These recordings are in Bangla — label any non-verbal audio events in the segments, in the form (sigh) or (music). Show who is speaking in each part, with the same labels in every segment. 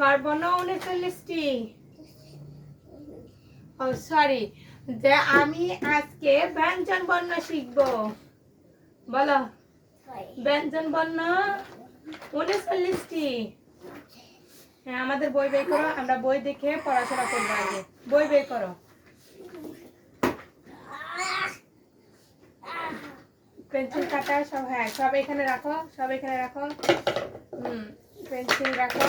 Speaker 1: সর্বর্ণ উনচল্লিশটি ও সরি যে আমি আজকে ব্যঞ্জন বর্ণ শিখব। বলো। ব্যঞ্জন বর্ণ উনচল্লিশটি। হ্যাঁ আমাদের বই বের করো আমরা বই দেখে পড়াশোনা করব আগে। বই বের করো। পেন্সিল কাটা সব হ্যাঁ সব এখানে রাখো সব এখানে রাখো। হুম পেন্সিল রাখো।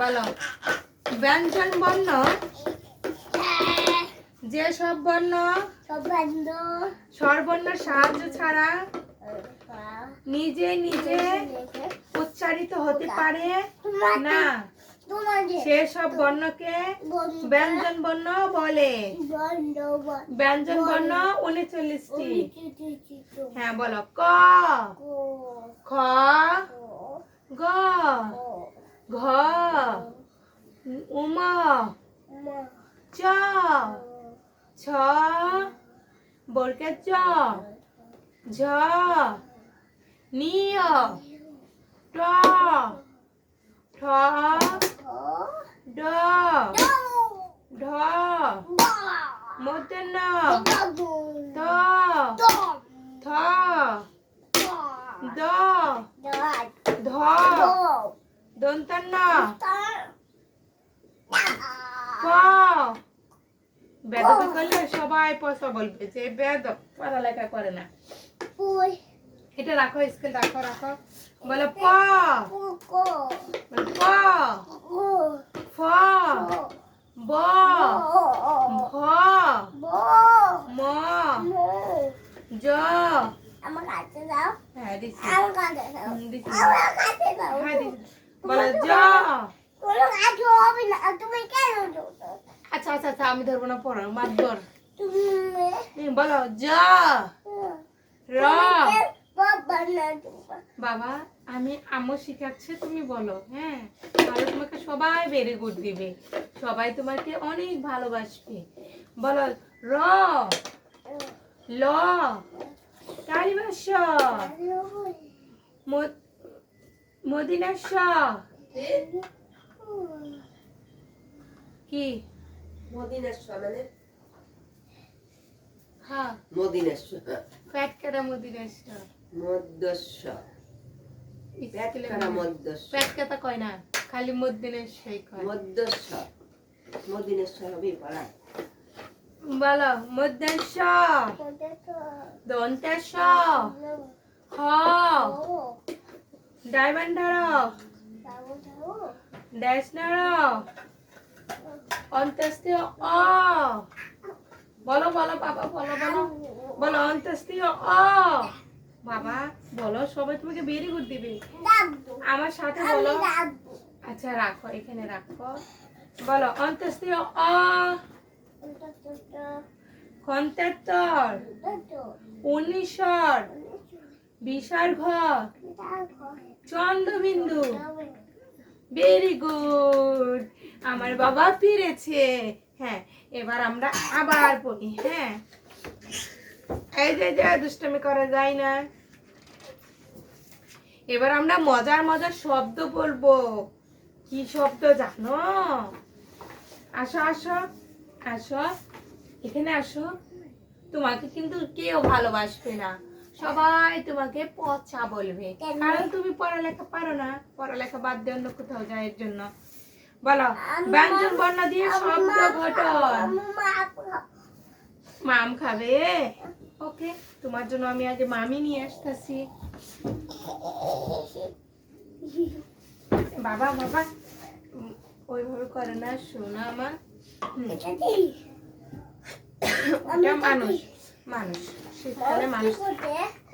Speaker 1: বলো। ব্যঞ্জন বর্ণ? যে সব বর্ণ? স্বরবর্ণ সাহায্য ছাড়া নিজে নিজে উচ্চারিত হতে পারে না। সেসব বর্ণকে ব্যঞ্জন বর্ণ বলে। ব্যঞ্জন বর্ণ উনচল্লিশটি। হ্যাঁ বলো। ক। খ। গ। ঘ। উম চ। ছ। বর্গের চ ঝ। নিয়। ট। ঠ। ড। ঢ ন ত থ দ। ধ দন্তান্ন প বেদ করলে সবাই পয়সা বলবে যে বেদ পড়ালেখা করে না। এটা রাখো স্কেল রাখো রাখো। বলো প। বলো প। ফ ব ভ ম জ।
Speaker 2: আমার কাছে দাও।
Speaker 1: হ্যাঁ
Speaker 2: আমার কাছে দাও।
Speaker 1: হুম,
Speaker 2: আমার কাছে দাও।
Speaker 1: হ্যাঁ বলো জ।
Speaker 2: কোনো কাজ হবে না। তুমি কেন
Speaker 1: আচ্ছা আচ্ছা আচ্ছা আমি ধরবো না পড়ো মাত ধর
Speaker 2: তুমি
Speaker 1: বলো জ। র।
Speaker 2: বাবা না তোমার
Speaker 1: বাবা আমি আম্মু শিখাচ্ছে তুমি বলো হ্যাঁ? তাহলে তোমাকে সবাই ভেরি গুড দিবে। সবাই তোমাকে অনেক ভালোবাসবে। বলো র ল কালিবাস মদিনাস কি?
Speaker 3: মদিনেশ্বর মানে?
Speaker 1: হ্যাঁ।
Speaker 3: মদিনেশ্বর
Speaker 1: ফ্যাট কাটা মদিনাস
Speaker 3: মদ্যস্বর পেটকারা মদ্যস্বর
Speaker 1: ফ্যাট কাটা কয় না খালি মদিনাস কয়।
Speaker 3: মদ্যস্বর মদিনেশ্বর হবে পড়া
Speaker 1: বলো মধ্যাংশ দন্তাস হ। ডাইবান্ডার ড্যাশনার অন্তস্তি অ বলো বলো বাবা বলো বলো। বলো অন্তস্তি অ বাবা বলো সবাই তোমাকে ভেরি গুড দিবে। আমার সাথে বলো। আচ্ছা রাখো এখানে রাখো। বলো অন্তস্তি অ খন্তেত্তর উনিশর। বিসর্গ। চন্দ্রবিন্দু। ভেরি গুড আমার বাবা ফিরেছে। হ্যাঁ এবার আমরা আবার পড়ি হ্যাঁ। এই যে যে দুষ্টামি করা যায় না। এবার আমরা মজার মজার শব্দ বলব। কি শব্দ জানো? আসো আসো আসো। এখানে আসো। তোমাকে কিন্তু কেউ ভালোবাসবে না। সবাই তোমাকে পচা বলবে। কারণ তুমি পড়ালেখা পারো না। পড়ালেখা বাদ দিয়ে অন্য কোথাও যায় এর জন্য। বলো ব্যঞ্জন বর্ণ দিয়ে শব্দ গঠন। মাম খাবে? ওকে, তোমার জন্য আমি আগে মামি নিয়ে আসতেছি। বাবা বাবা, ওইভাবে করে না, শোনা আমার।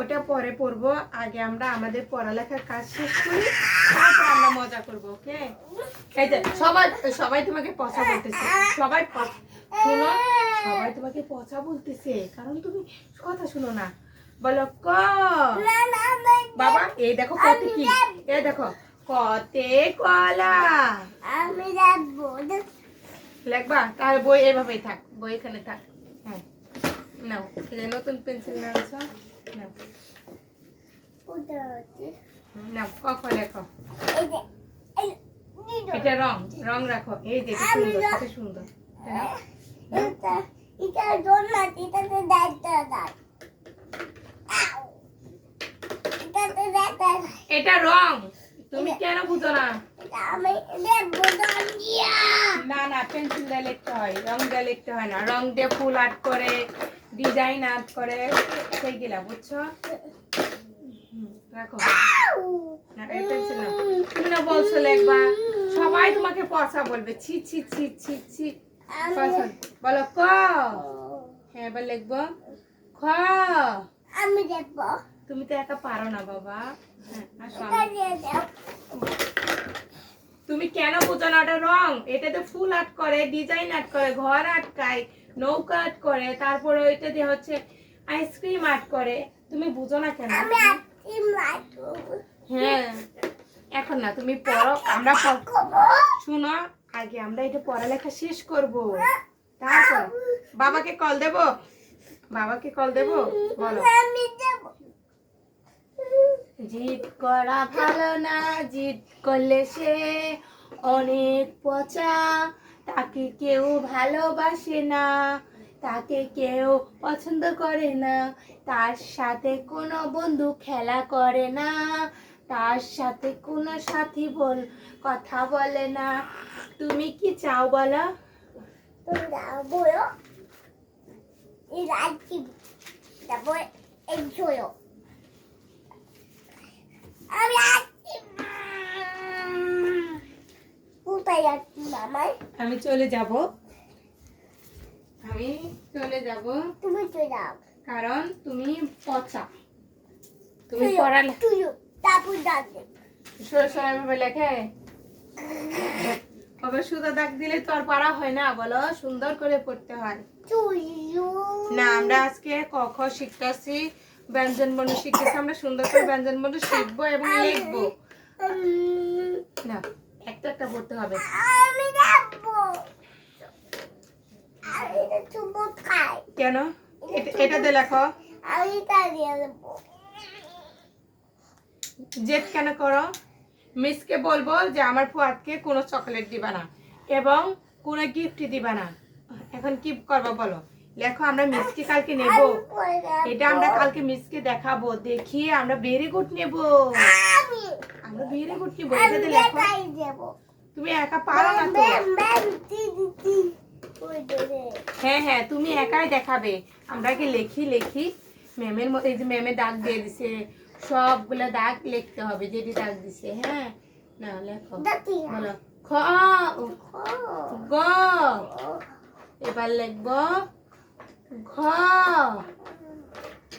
Speaker 1: ওটা পরে পড়ব আগে আমরা আমাদের পড়ালেখার কাজ শেষ করি, তারপর আমরা মজা করব, ওকে? সবাই সবাই তোমাকে পচা বলতেছে, সবাই শোনো সবাই তোমাকে পচা বলতেছে কারণ তুমি কথা শুনো না। বলো ক? বাবা এই দেখো কত কি? এই দেখো কতে কলা।
Speaker 2: আমি
Speaker 1: লেখবা? তাহলে বই এভাবেই থাক বই এখানে থাক। হ্যাঁ নাও নতুন পেন্সিল নাও।
Speaker 2: হচ্ছে?
Speaker 1: নাও ক লেখো। এটা রং রং রাখো। এই এটা সুন্দর সুন্দর।
Speaker 2: এটা এটাতে এটাতে
Speaker 1: রং। তুমি কেন বুঝো না?
Speaker 2: আমি
Speaker 1: না না পেন্সিল দিয়ে লিখতে হয় রং দিয়ে লিখতে হয় না। রং দিয়ে ফুল আর্ট করে ডিজাইন আর্ট করে সেইগুলা বুঝছ? রাখো। তুমি না বলছো লিখবা সবাই তোমাকে পচা বলবে। ছি ছি ছি ছি ছি। বলো ক হ্যাঁ এবার লিখব। খ।
Speaker 2: আমি দেখব।
Speaker 1: তুমি তো একা পারো না বাবা। হ্যাঁ
Speaker 2: এটা
Speaker 1: তুমি কেন বুঝো না ওটা রং? এটাতে ফুল আর্ট করে ডিজাইন আর্ট করে ঘর আটকায় নৌকা আর্ট করে তারপরে ওইটা দিয়ে হচ্ছে আইসক্রিম আর্ট করে। তুমি বুঝো না কেন? হ্যাঁ এখন না তুমি পড়ো আমরা শুনো আগে আমরা এটা পড়ালেখা শেষ করব। তারপর বাবাকে কল দেব? বাবাকে কল দেব? বলো। জিদ করা ভালো না, জিদ করলে সে অনেক পচা। তাকে কেউ ভালোবাসে না, তাকে কেউ পছন্দ করে না। তার সাথে কোনো বন্ধু খেলা করে না। তার সাথে কোনো সাথী বল কথা বলে না। তুমি কি চাও বলো?
Speaker 2: আমি
Speaker 1: চলে যাব। আমি চলে যাব।
Speaker 2: তুমি তো যাও।
Speaker 1: কারণ তুমি পচা। তুমি পড়ালে
Speaker 2: তুইও। তারপর যাবে
Speaker 1: সরে সরে ভাবে লেখে তবে সুদা দাগ দিলে তো আর পারা হয় না বলো সুন্দর করে পড়তে হয়। না আমরা আজকে ক খ শিখতেছি ব্যঞ্জন বর্ণ শিখতেছি আমরা সুন্দর করে ব্যঞ্জন বর্ণ শিখব এবং লিখব। না একটা একটা পড়তে হবে।
Speaker 2: তো
Speaker 1: কেন? এটা- এটাতে লেখো।
Speaker 2: আমি তাড়িয়ে দেবো।
Speaker 1: জেদ কেন করো? মিসকে বলব যে আমার ফুয়াদকে কোনো চকলেট দিবা না এবং কোনো গিফট দিবা না। এখন কি করব বলো? লেখো, আমরা মিসকে কালকে নেব। এটা আমরা কালকে মিসকে দেখাবো। দেখিয়ে আমরা ভেরি গুড নেব। আমরা ভেরি গুড নেব। লেখো। তুমি একা পারো না তো? হ্যাঁ হ্যাঁ তুমি একাই দেখাবে। আমরা কি লিখি লিখি? ম্যামের এই যে ম্যামে দাগ দিয়ে দিছে। সবগুলো দাগ লিখতে হবে যেটি দাগ দিছে হ্যাঁ? না লেখো। বলো। খ। গ। এবার লিখব। ঘ।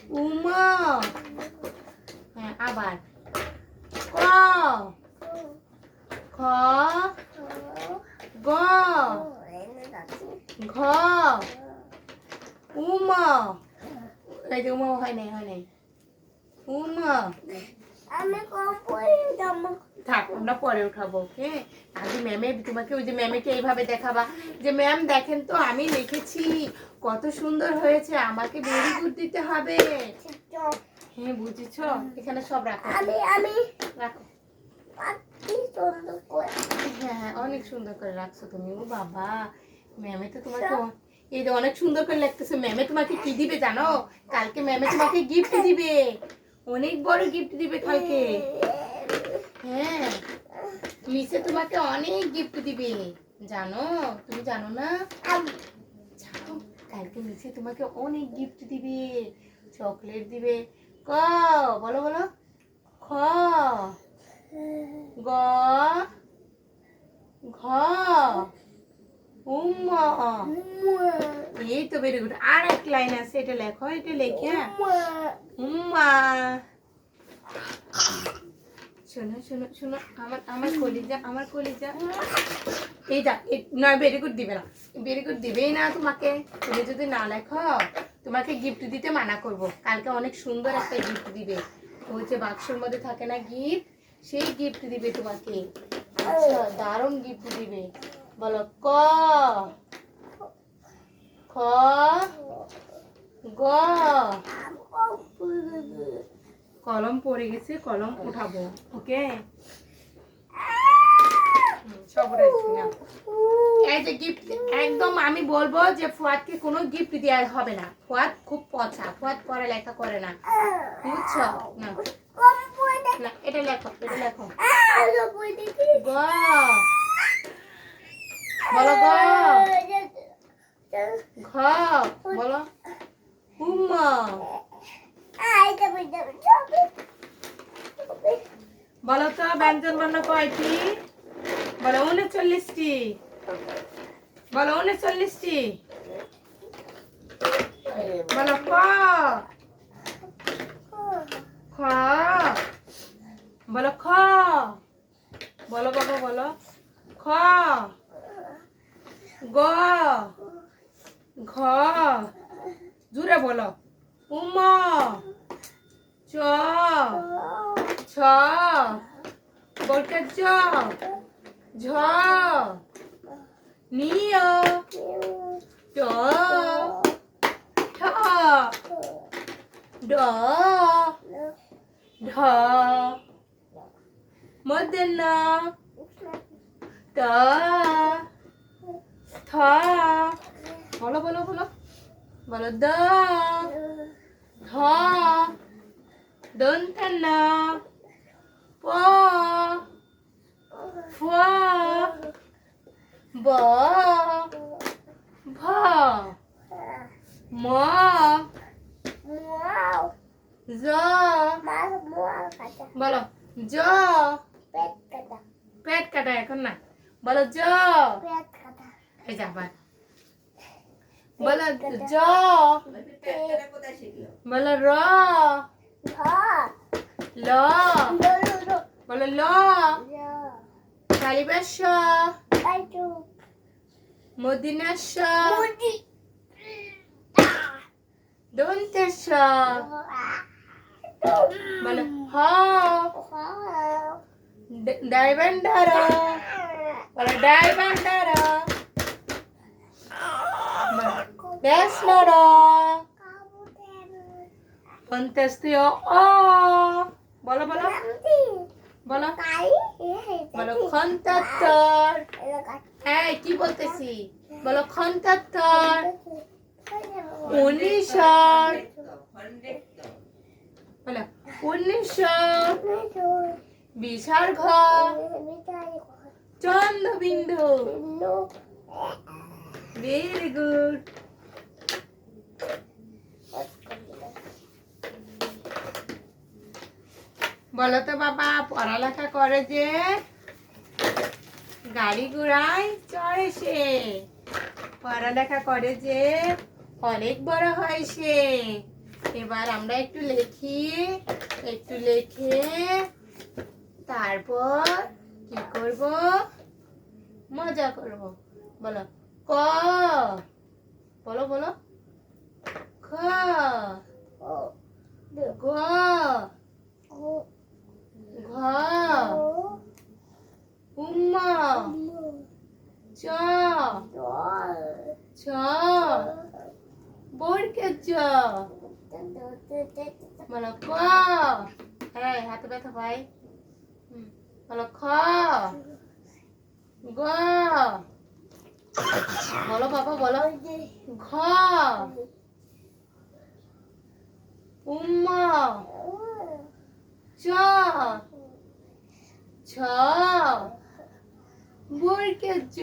Speaker 1: উম। হ্যাঁ আবার। ক। খ। গ। ঘ। উম। এই যে উম হয় নাই হয় নাই। উম
Speaker 2: আমি কম পরে যাব
Speaker 1: থাক আমরা পরে উঠাবো ওকে? আগে ম্যামে তোমাকে ওই যে ম্যামেকে এইভাবে দেখাবা। যে ম্যাম দেখেন তো আমি লিখেছি কত সুন্দর হয়েছে আমাকে ভেরি গুড দিতে হবে। হ্যাঁ বুঝেছ? এখানে সব রাখো।
Speaker 2: আমি আমি
Speaker 1: রাখো। হ্যাঁ অনেক সুন্দর করে রাখছো তুমি ও বাবা। ম্যামে তো তোমাকে এই যে অনেক সুন্দর করে লিখতেছে ম্যামে তোমাকে কি দিবে জানো? কালকে ম্যামে তোমাকে গিফট দিবে। অনেক বড় গিফট দিবে কালকে। হ্যাঁ মিসে তোমাকে অনেক গিফট দিবে। জানো তুমি জানো না? কালকে মিসে তোমাকে অনেক গিফট দিবে। চকলেট দিবে। ক বলো বলো। খ গ ঘ উম্মা। এই তো ভেরি গুড আর লাইন আছে, এটা লেখো, এটা লেখে উম্মা। শোনো শোনো শোনো, আমার আমার কলিজা আমার কলিজা। ভেরি গুড দিবে না। ভেরি গুড দিবেই না তোমাকে। তুমি যদি না লেখো, তোমাকে গিফট দিতে মানা করব। কালকে অনেক সুন্দর একটা গিফট দিবে। ওই যে বাক্সের মধ্যে থাকে না গিফট সেই গিফট দিবে তোমাকে। আচ্ছা দারুণ গিফট দিবে। বলো ক? খ? গ? কলম পড়ে গেছে কলম উঠাবো ওকে? একদম আমি বলব যে ফুয়াদকে কোনো গিফট দেওয়া হবে না। ফুয়াদ খুব পচা ফুয়াদ পড়ালেখা করে না। বুঝছ? না। না এটা লেখো এটা লেখো। গ? বলো গ। ঘ বলো। উম্মা বলো তো ব্যঞ্জন বর্ণ কয়টি? বলো উনচল্লিশটি। বলো উনচল্লিশটি। বলো ক খ। বলো খ। বলো বাবা বলো। খ। গ। ঘ। জুড়ে বলো। উম। চ। ছ। বলকে জ। ঝ। নিয়। ট। ঠ। ড। ঢ। থ বলো বলো বলো। বলো দ। ধ। দন্তান্ন প। ফ। ব। ভ। ম। জ। বলো জ। পেট কাটা। এখন না। বলো জ। এই যা আবার বলো জ। বলো র। ল। বলো ল। কালিবাস। মদিনাস। দন্তেশ বলো হ। ডাইবান্ডার বলো ডাইবান্ডার বেসনর অন্ত্যেষ্টিয় অ বলো বলো বলো বলো খন্তাত্তর এই কি বলতেছি? বলো খন্তাত্তর উনিশশর বলো উনিশশো বিশার চন্দ্রবিন্দু ভেরি গুড বলো তো বাবা পড়ালেখা করে যে গাড়ি ঘোড়ায় চড়ে সে। পড়ালেখা করে যে অনেক বড় হয় সে। এবার আমরা একটু লিখি একটু লিখে তারপর কি করব? মজা করব। বলো ক। বলো বলো। খ। গ। ঘ। উম্মা। চ। ছ বরকে চ। বলো ক। হ্যাঁ হাতে ব্যথা ভাই বলো খ। গ। বলো বাবা, বলো। ঘ। উম্মা। চ। ছ। বর্গের চ।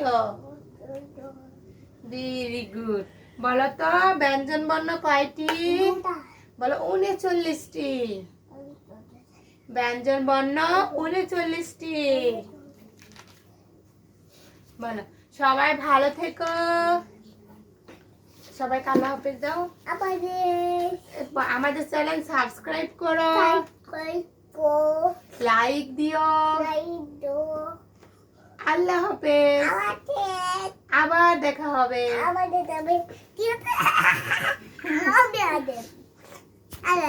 Speaker 1: Very good. বলো তো ব্যঞ্জন বর্ণ কয়টি? বলো ব্যঞ্জন বর্ণ বলো সবাই ভালো থেকো। সবাই কালো দাও।
Speaker 2: আমাদের
Speaker 1: চ্যানেল সাবস্ক্রাইব করো। লাইক দিও আল্লাহ হাফেজ। আবার দেখা হবে।
Speaker 2: আবার দেখা হবে। (laughs)